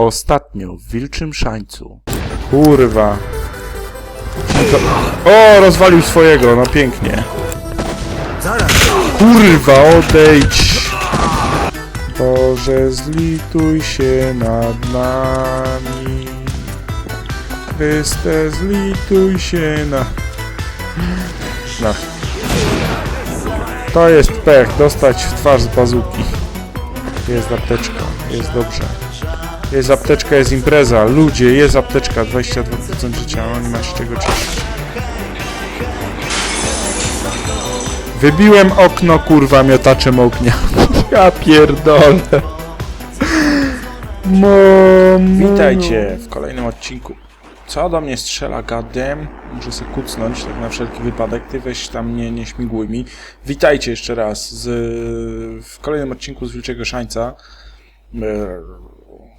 Ostatnio w Wilczym Szańcu. Kurwa. O, rozwalił swojego, no pięknie. Kurwa, odejdź. Boże, zlituj się nad nami. Chryste, zlituj się na... No. To jest pech, dostać w twarz z bazuki. Jest apteczka, jest dobrze. Jest apteczka, jest impreza. Ludzie, jest apteczka, 22% życia, no nie ma się czego cieszyć. Wybiłem okno, kurwa, miotaczem ognia. Ja pierdolę. Mom. Witajcie w kolejnym odcinku. Co do mnie strzela, goddamn. Muszę sobie kucnąć, tak na wszelki wypadek. Ty weź tam nie, nie śmiguj mi. Witajcie jeszcze raz z, w kolejnym odcinku z Wilczego Szańca.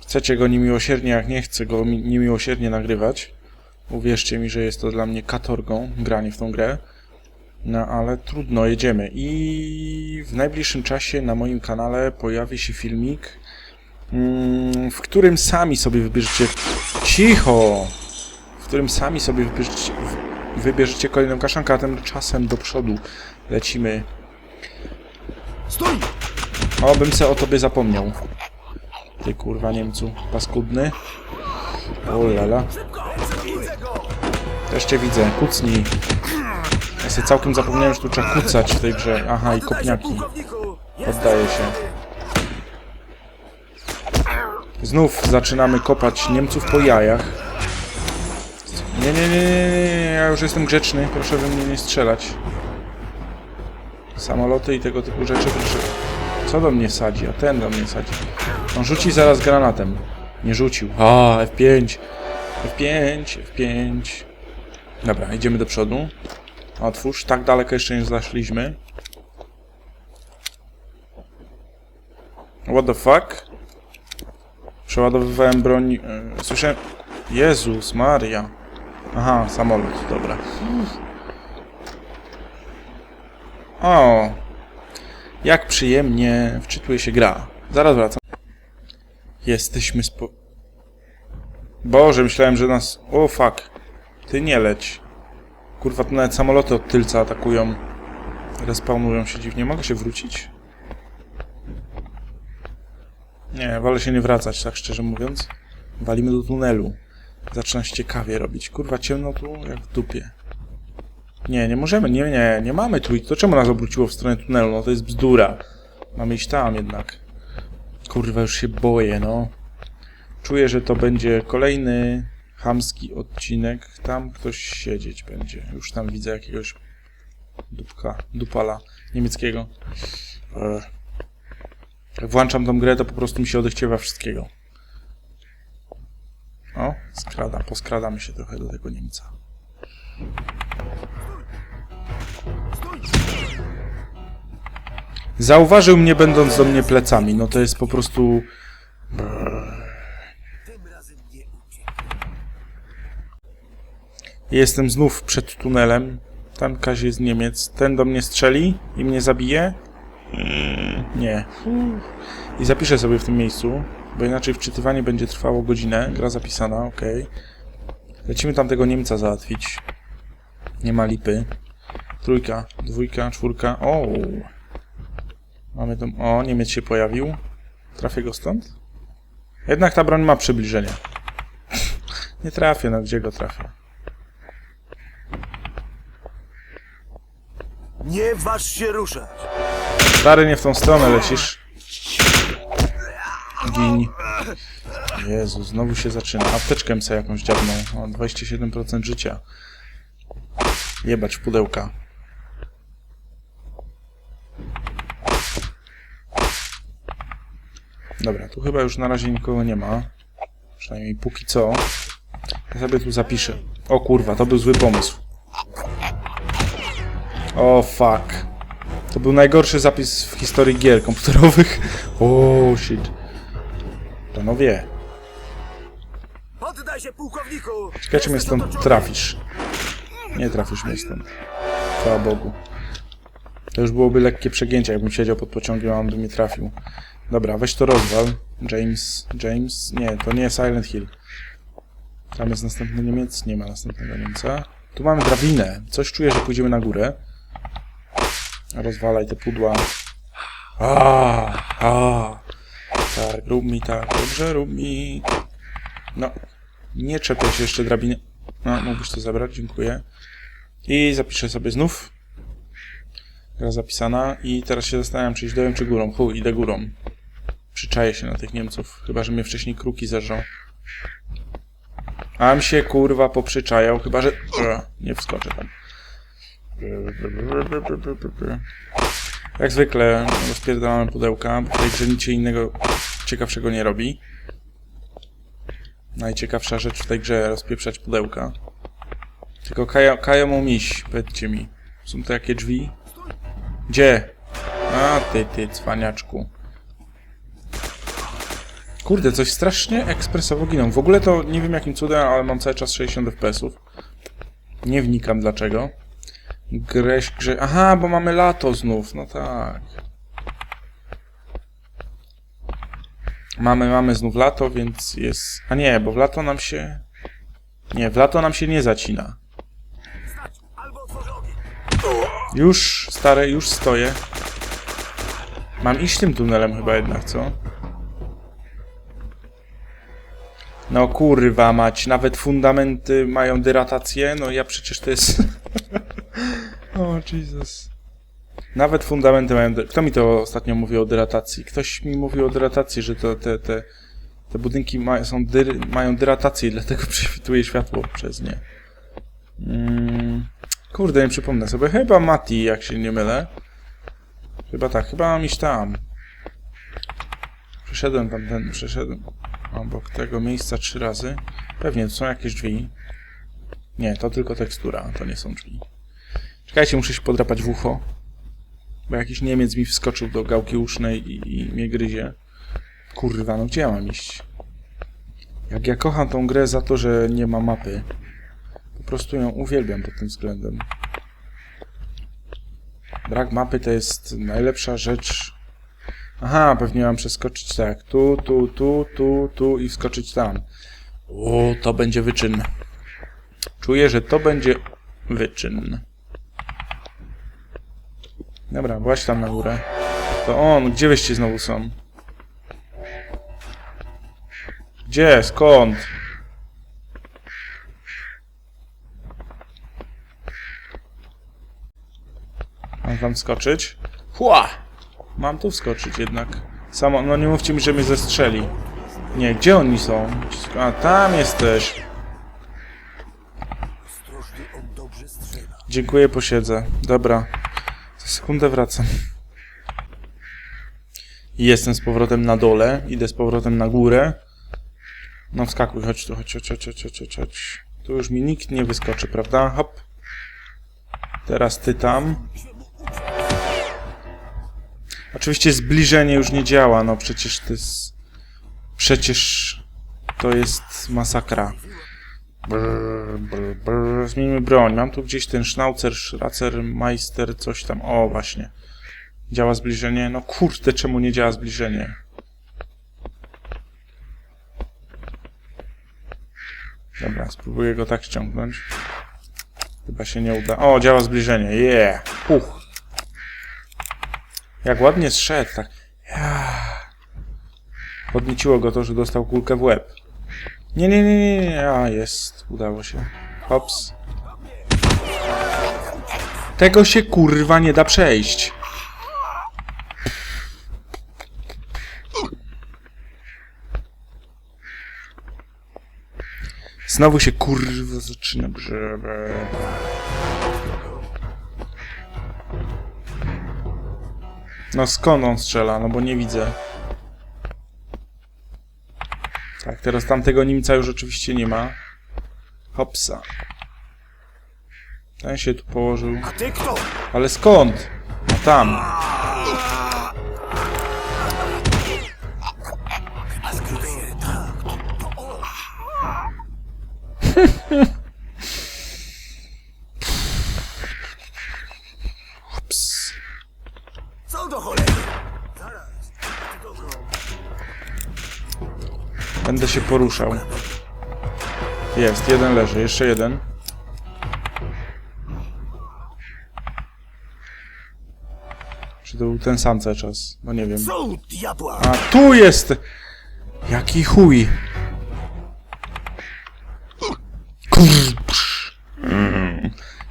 Chcecie go niemiłosiernie, jak nie chcę go mi- niemiłosiernie nagrywać. Uwierzcie mi, że jest to dla mnie katorgą granie w tą grę. No ale trudno, jedziemy. I w najbliższym czasie na moim kanale pojawi się filmik, mm, w którym sami sobie wybierzecie. Cicho! W którym sami sobie wybierzecie, wybierzecie kolejną kaszankę, a tymczasem do przodu lecimy. Stój! O, bym se o tobie zapomniał. Ty kurwa Niemcu, paskudny. O lala. Też cię widzę, kucnij. Ja sobie całkiem zapomniałem, że tu trzeba kucać w tej grze. Aha, i kopniaki. Poddaję się. Znów zaczynamy kopać Niemców po jajach. Nie, nie, nie, nie, nie, nie, ja już jestem grzeczny, proszę we mnie nie strzelać. Samoloty i tego typu rzeczy, proszę. Co do mnie sadzi, a ten do mnie sadzi. On rzuci zaraz granatem. Nie rzucił. A, F5. F5, F5. Dobra, idziemy do przodu. Otwórz, tak daleko jeszcze nie zaszliśmy. What the fuck? Przeładowywałem broń. e, Słyszałem. Jezus Maria. Aha, samolot, dobra. O. Jak przyjemnie wczytuje się gra. Zaraz wracam. Jesteśmy spo... Boże, myślałem, że nas... O, fuck. Ty nie leć. Kurwa, tu nawet samoloty od tylca atakują. Respawnują się dziwnie. Mogę się wrócić? Nie, wolę się nie wracać, tak szczerze mówiąc. Walimy do tunelu. Zaczyna się ciekawie robić. Kurwa, ciemno tu jak w dupie. Nie, nie możemy, nie, nie, nie mamy trójki. To czemu nas obróciło w stronę tunelu? No to jest bzdura. Mamy iść tam jednak. Kurwa, już się boję, no. Czuję, że to będzie kolejny chamski odcinek. Tam ktoś siedzieć będzie. Już tam widzę jakiegoś dupka, dupala niemieckiego. Jak włączam tą grę, to po prostu mi się odechciewa wszystkiego. O, skrada, poskradamy się trochę do tego Niemca. Zauważył mnie będąc do mnie plecami, no to jest po prostu... Jestem znów przed tunelem. Tam Kazie jest Niemiec. Ten do mnie strzeli i mnie zabije? Nie. I zapiszę sobie w tym miejscu, bo inaczej wczytywanie będzie trwało godzinę. Gra zapisana, ok. Lecimy tam tego Niemca załatwić. Nie ma lipy. Trójka, dwójka, czwórka. O! Mamy tam... O, Niemiec się pojawił. Trafię go stąd? Jednak ta broń ma przybliżenie. Nie trafię, no gdzie go trafię? Nie waż się ruszać! Stary, nie w tą stronę lecisz. Gin. Jezu, znowu się zaczyna. Apteczkę sobie jakąś dziabną. O, 27% życia. Jebać w pudełka. Dobra, tu chyba już na razie nikogo nie ma. Przynajmniej póki co. Ja sobie tu zapiszę. O kurwa, to był zły pomysł. O fuck. To był najgorszy zapis w historii gier komputerowych. O shit. Panowie, Poddaj się, pułkowniku! ciekawe czy mnie stąd trafisz. Nie trafisz mnie stąd. Chwała Bogu. To już byłoby lekkie przegięcie, jakbym siedział pod pociągiem, a on by mnie trafił. Dobra, weź to rozwal. James, James, nie, to nie Silent Hill. Tam jest następny Niemiec, nie ma następnego Niemca. Tu mamy drabinę. Coś czuję, że pójdziemy na górę. Rozwalaj te pudła. A, a. Tak, rób mi tak, dobrze, rób mi. No, nie czepiaj się jeszcze drabiny. No, mógłbyś to zabrać, dziękuję. I zapiszę sobie znów. Gra zapisana. I teraz się zastanawiam, czy iść dołem, czy górą. Chuj, idę górą. Przyczaję się na tych Niemców. Chyba, że mnie wcześniej kruki zeżrą. Am się kurwa poprzyczajał, chyba że... Nie wskoczę tam. Jak zwykle rozpierdalamy pudełka, bo tutaj grze innego ciekawszego nie robi. Najciekawsza rzecz w tej grze rozpieprzać pudełka. Tylko kaja, kajomą miś, powiedzcie mi. Są to jakie drzwi? Gdzie? A ty, ty, cwaniaczku. Kurde, coś strasznie ekspresowo giną. W ogóle to nie wiem jakim cudem, ale mam cały czas 60 FPS-ów. Nie wnikam dlaczego. Greś, grze... Aha, bo mamy lato znów, no tak. Mamy, mamy znów lato, więc jest... A nie, bo w lato nam się... Nie, w lato nam się nie zacina. Już, stare, już stoję. Mam iść tym tunelem chyba jednak, co? No kurwa mać, nawet fundamenty mają dyratację, no ja przecież to jest... o Jesus. Nawet fundamenty mają... Kto mi to ostatnio mówił o dyratacji? Ktoś mi mówił o dyratacji, że to te, te, te budynki ma, są dyry, mają dyratację i dlatego prześwituje światło przez nie. Mm, kurde, nie przypomnę sobie. Chyba Mati, jak się nie mylę. Chyba tak, chyba mam iść tam. Przeszedłem tam ten, przeszedłem obok tego miejsca trzy razy. Pewnie to są jakieś drzwi. Nie, to tylko tekstura, to nie są drzwi. Czekajcie, muszę się podrapać w ucho. Bo jakiś Niemiec mi wskoczył do gałki usznej i, i mnie gryzie. Kurwa, no gdzie ja mam iść? Jak ja kocham tą grę za to, że nie ma mapy. Po prostu ją uwielbiam pod tym względem. Brak mapy to jest najlepsza rzecz. Aha, pewnie mam przeskoczyć tak. Tu, tu, tu, tu, tu i wskoczyć tam. O, to będzie wyczyn. Czuję, że to będzie wyczyn. Dobra, właśnie tam na górę. To on, gdzie wyście znowu są? Gdzie? Skąd? Mam tam wskoczyć? Hua! Mam tu wskoczyć jednak. Samo, no nie mówcie mi, że mnie zestrzeli. Nie, gdzie oni są? A, tam jesteś. Dziękuję, posiedzę. Dobra. Za sekundę wracam. Jestem z powrotem na dole. Idę z powrotem na górę. No wskakuj, chodź tu, chodź, chodź, chodź, chodź, chodź, chodź, chodź. Tu już mi nikt nie wyskoczy, prawda? Hop. Teraz ty tam. Oczywiście zbliżenie już nie działa, no przecież to jest... Przecież to jest masakra. Brr, brr, brr. Zmieńmy broń. Mam tu gdzieś ten Schnauzer, Schracer, Meister, coś tam. O, właśnie. Działa zbliżenie. No kurde, czemu nie działa zbliżenie? Dobra, spróbuję go tak ściągnąć. Chyba się nie uda. O, działa zbliżenie. Yeah. Puch. Jak ładnie zszedł, tak. Yeah. Podnieciło go to, że dostał kulkę w łeb. Nie, nie, nie, nie, nie. A, jest. Udało się. Hops. Tego się kurwa nie da przejść. Znowu się kurwa zaczyna grzebę. No skąd on strzela? No bo nie widzę. Tak, teraz tamtego Niemca już oczywiście nie ma. Hopsa. Ten się tu położył. Ale skąd? No tam. Się poruszał. Jest, jeden leży, jeszcze jeden. Czy to był ten sam cały czas? No nie wiem. A tu jest! Jaki chuj!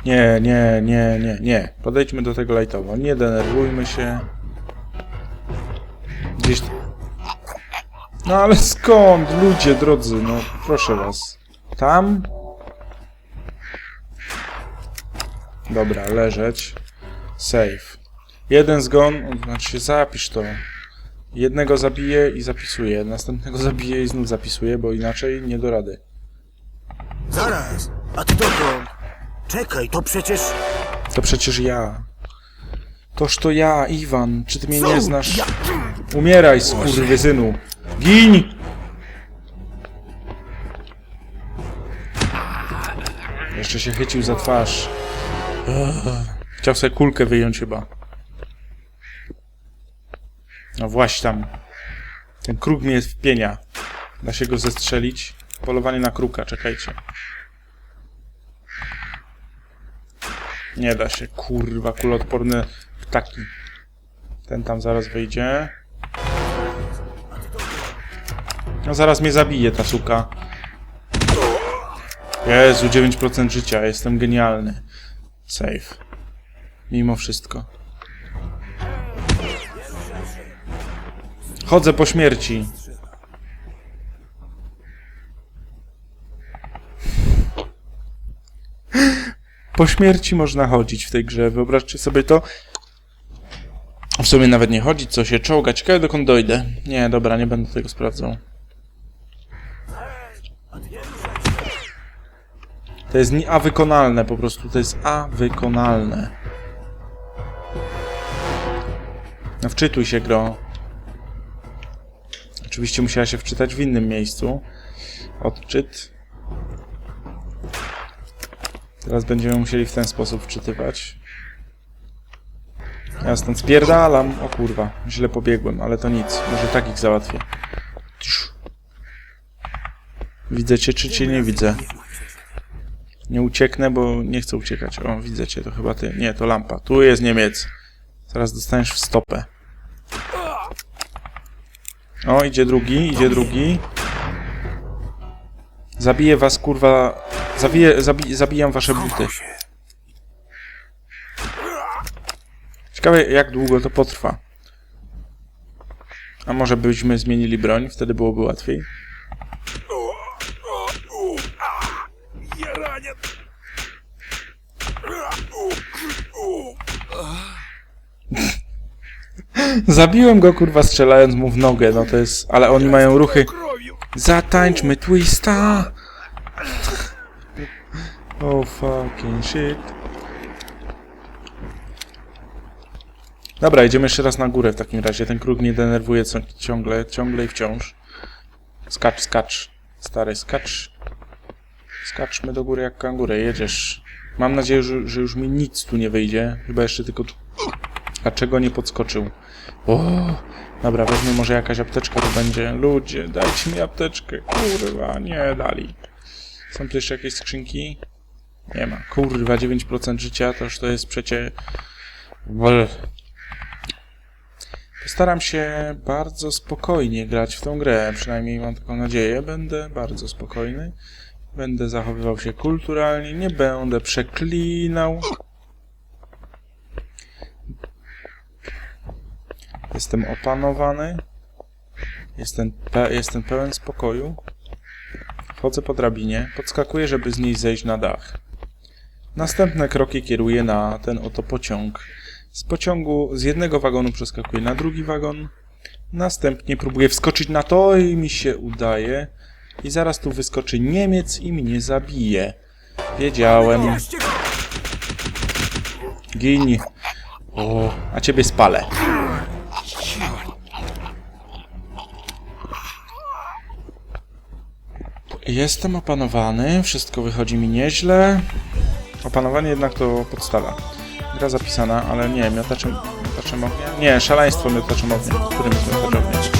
Nie, nie, nie, nie, nie. Podejdźmy do tego lajtowo. Nie denerwujmy się. Gdzieś... No ale skąd, ludzie drodzy, no proszę was. Tam? Dobra, leżeć. Save. Jeden zgon, znaczy zapisz to. Jednego zabiję i zapisuję, następnego zabiję i znów zapisuję, bo inaczej nie do rady. Zaraz! A ty dokąd? Czekaj, to przecież... To przecież ja. Toż to ja, Iwan. Czy ty mnie nie Co? znasz? Ja... Umieraj, skurwysynu! Gin! Jeszcze się chycił za twarz. Chciał sobie kulkę wyjąć chyba. No właśnie tam. Ten kruk mnie wpienia. Da się go zestrzelić. Polowanie na kruka, czekajcie. Nie da się, kurwa, kuloodporne ptaki. Ten tam zaraz wyjdzie. No zaraz mnie zabije ta suka. Jezu, 9% życia, jestem genialny. Save. Mimo wszystko. Chodzę po śmierci. Po śmierci można chodzić w tej grze. Wyobraźcie sobie to. W sumie nawet nie chodzić, co się czołgać. Ciekawe dokąd dojdę. Nie, dobra, nie będę tego sprawdzał. To jest a wykonalne po prostu. To jest a wykonalne. No wczytuj się, gro. Oczywiście musiała się wczytać w innym miejscu. Odczyt. Teraz będziemy musieli w ten sposób wczytywać. Ja stąd spierdalam. O kurwa, źle pobiegłem, ale to nic. Może tak ich załatwię. Widzę cię, czy cię nie widzę? Nie ucieknę, bo nie chcę uciekać. O, widzę cię, to chyba ty. Nie, to lampa. Tu jest Niemiec. Zaraz dostaniesz w stopę. O, idzie drugi, idzie drugi. Zabiję was, kurwa. Zabiję, zabi, zabijam wasze buty. Ciekawe, jak długo to potrwa. A może byśmy zmienili broń, wtedy byłoby łatwiej. Zabiłem go, kurwa, strzelając mu w nogę, no to jest... Ale oni mają ruchy... Zatańczmy twista! Oh fucking shit. Dobra, idziemy jeszcze raz na górę w takim razie. Ten kruk mnie denerwuje ciągle, ciągle i wciąż. Skacz, skacz. Stary, skacz. Skaczmy do góry jak kangurę, jedziesz. Mam nadzieję, że, że już mi nic tu nie wyjdzie. Chyba jeszcze tylko tu... A czego nie podskoczył? O, dobra, wezmę może jakaś apteczka tu będzie. Ludzie, dajcie mi apteczkę. Kurwa, nie dali. Są tu jeszcze jakieś skrzynki? Nie ma. Kurwa, 9% życia, toż to jest przecie... Postaram się bardzo spokojnie grać w tą grę, przynajmniej mam taką nadzieję. Będę bardzo spokojny. Będę zachowywał się kulturalnie, nie będę przeklinał. Jestem opanowany. Jestem, pe jestem pełen spokoju. Wchodzę po drabinie, podskakuję, żeby z niej zejść na dach. Następne kroki kieruję na ten oto pociąg. Z pociągu z jednego wagonu przeskakuję na drugi wagon. Następnie próbuję wskoczyć na to i mi się udaje. I zaraz tu wyskoczy Niemiec i mnie zabije. Wiedziałem. Gin. O, a ciebie spalę. Jestem opanowany, wszystko wychodzi mi nieźle. Opanowanie jednak to podstawa. Gra zapisana, ale nie, miotaczem, miotaczem ognia? Nie, szaleństwo miotaczem ognia. Którym jest miotacz ognia?